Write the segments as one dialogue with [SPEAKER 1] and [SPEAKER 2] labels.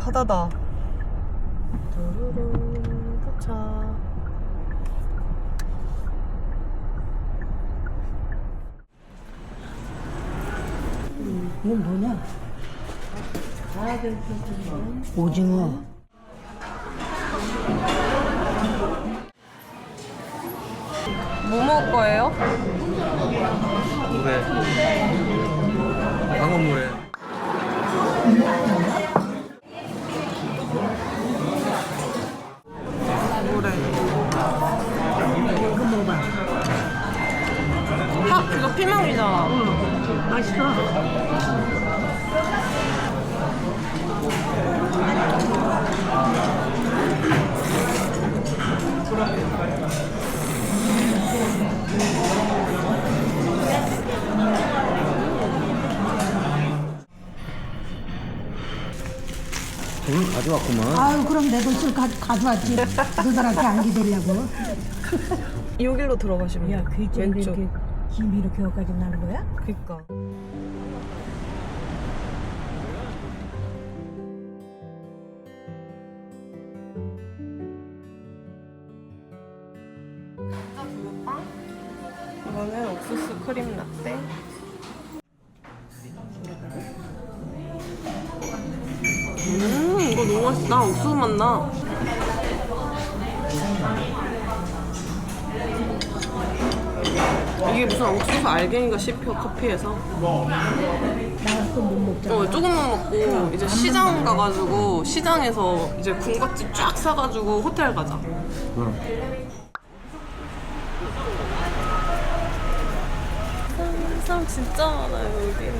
[SPEAKER 1] 바다다. 뚜루루 도착.
[SPEAKER 2] 이건 뭐냐? 오징어.
[SPEAKER 1] 뭐 먹을 거예요?
[SPEAKER 3] 물에 방어물에
[SPEAKER 1] 물에. 이거 피망이잖아.
[SPEAKER 2] 맛있어.
[SPEAKER 3] 돈을 가져왔구만
[SPEAKER 2] 아유 그럼 내 돈을 가, 가져왔지. 너들한테 안 기대려고.
[SPEAKER 1] 여기로 들어가시면
[SPEAKER 2] 야,
[SPEAKER 1] 돼요.
[SPEAKER 2] 그쪽에
[SPEAKER 1] 왼쪽.
[SPEAKER 2] 김이 이렇게 여기까지 나는 거야?
[SPEAKER 1] 그니까. 두유빵 이거는 옥수수 크림 라떼 음 이거 너무 맛있다 옥수수 맛 나 이게 무슨 옥수수 알갱이가 씹혀 커피에서
[SPEAKER 2] 먹잖아.
[SPEAKER 1] 어, 조금만 먹고 이제 시장 가가지고 시장에서 이제 군것질 쫙 사가지고 호텔 가자. 사람, 진짜 많아요 여기.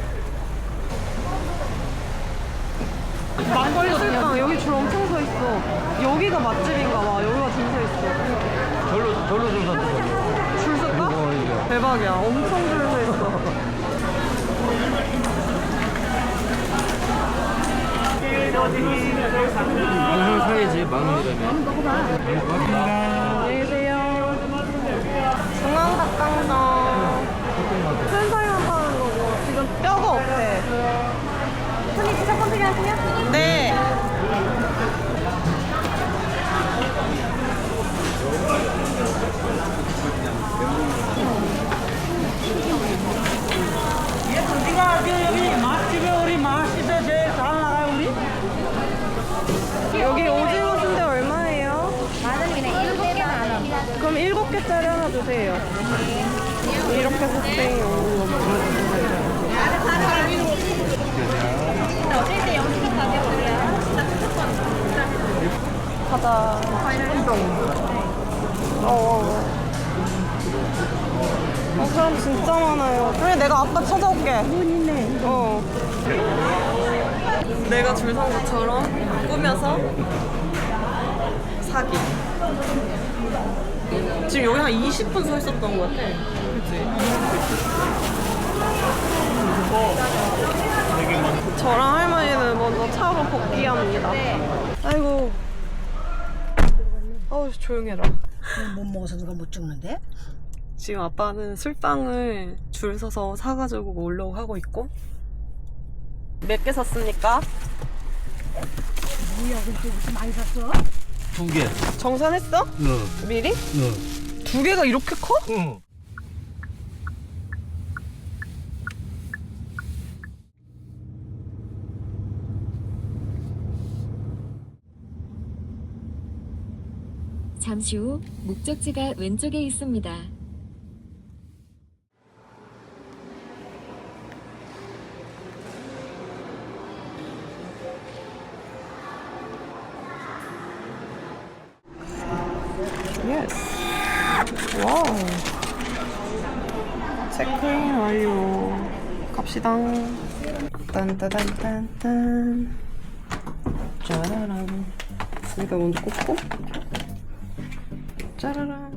[SPEAKER 1] 막걸리 술빵 여기 줄 엄청 서 있어. 여기가 맛집인가 봐. 여기가 줄 서 있어.
[SPEAKER 3] 절로 절로 좀 이거
[SPEAKER 1] 대박이야. 엄청 줄 서 있어.
[SPEAKER 3] 만원 사야지 만 원이라면
[SPEAKER 1] 안녕히 계세요. 중앙닭강정. 팬사이만 파는 거고 지금 뼈가 없대. 손님 첫 번째 하세요? 네.
[SPEAKER 4] 우리가 여기 맛집에 우리 맛집에 제일 잘 나가요 우리?
[SPEAKER 1] 여기 오징어 순대 얼마예요? 만 원이네. 일곱 개 만 원. 그럼 일곱 개짜리 하나 주세요. 이렇게 주세요. 가자. 어, 어. 어, 사람 진짜 많아요. 그래, 내가 아빠 찾아올게. 어. 내가 줄 선 것처럼 꾸며서 사기. 지금 여기 한 20분 서 있었던 것 같아. 그치? 저랑 할머니는 먼저 차로 복귀합니다. 아이고. 어우, 조용해라.
[SPEAKER 2] 못 먹어서 누가 못 죽는데?
[SPEAKER 1] 지금 아빠는 술빵을 줄 서서 사가지고 오려고 하고 있고. 몇 개 샀습니까?
[SPEAKER 2] 뭐야 근데 무슨 많이 샀어?
[SPEAKER 3] 두 개
[SPEAKER 1] 정산했어?
[SPEAKER 3] 어.
[SPEAKER 1] 미리?
[SPEAKER 3] 어.
[SPEAKER 1] 두 개가 이렇게 커?
[SPEAKER 3] 응
[SPEAKER 5] 잠시 후 목적지가 왼쪽에 있습니다.
[SPEAKER 1] 예스. 와우. 체크인 완료. 갑시다. 딴따단딴딴. 짜라란. 여기다 먼저 꽂고. 짜라란.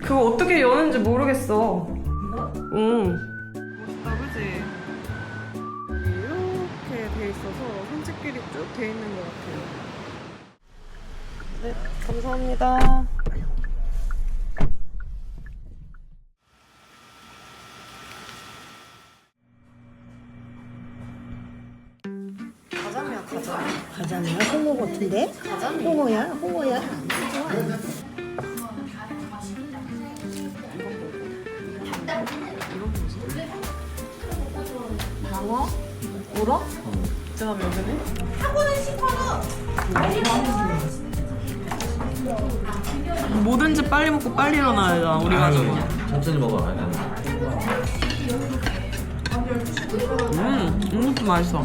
[SPEAKER 1] 그거 어떻게 여는지 모르겠어. 응. 멋있다, 그지? 이렇게 돼 있어서 산책길이 쭉 돼 있는 것 같아요. 네, 감사합니다.
[SPEAKER 2] 같은데? 홍어야? 홍어야?
[SPEAKER 1] 방어? 우럭? 있잖아, 여기는. 뭐든지 빨리 먹고 빨리 일어나야 돼, 우리 가족은.
[SPEAKER 3] 천천히 먹어.
[SPEAKER 1] 음, 이것도 맛있어.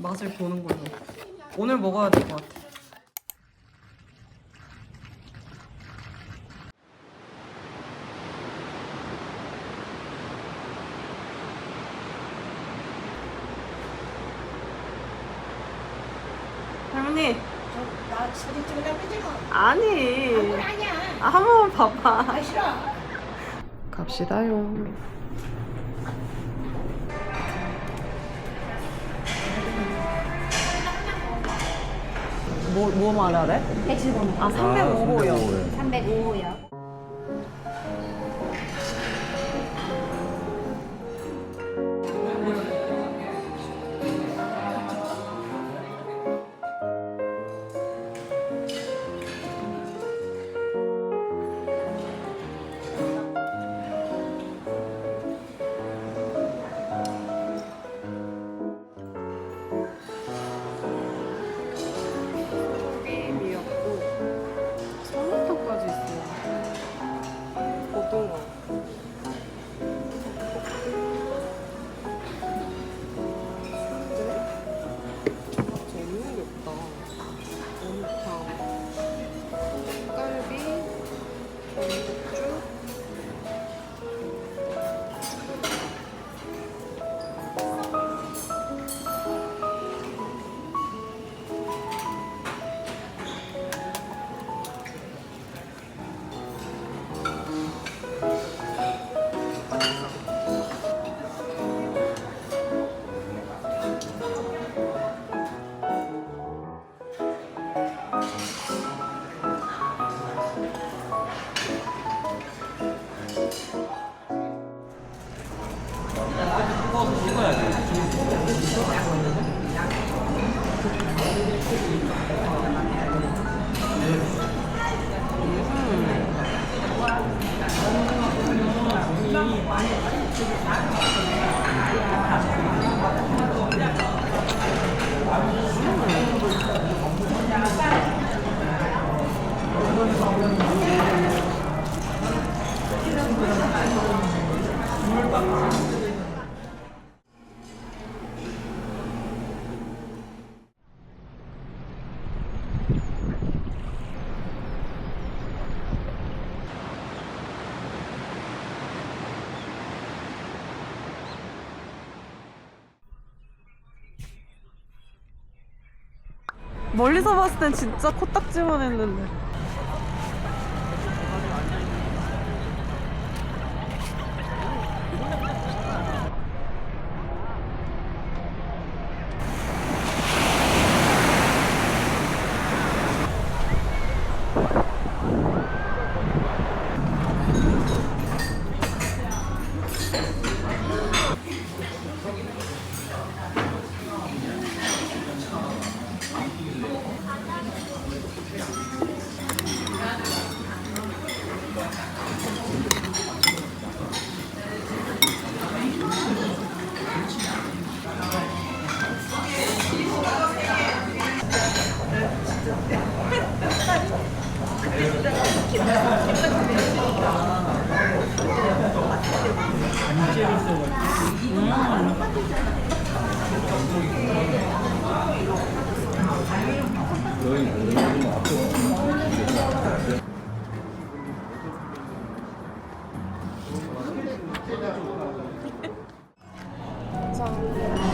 [SPEAKER 1] 맛을 보는 걸로. 오늘 먹어야 될 것 같아. 할머니.
[SPEAKER 2] 나 사진 찍으려고 그러지 뭐.
[SPEAKER 1] 아니.
[SPEAKER 2] 아니야.
[SPEAKER 1] 아, 한 번만 봐봐.
[SPEAKER 2] 아, 싫어.
[SPEAKER 1] 갑시다요. 뭐, 뭐 말하래?
[SPEAKER 2] 175만.
[SPEAKER 1] 아, 305호요.
[SPEAKER 2] 305요.
[SPEAKER 1] 음. 멀리서 봤을 땐 진짜 코딱지만 했는데.
[SPEAKER 3] 감사합니다.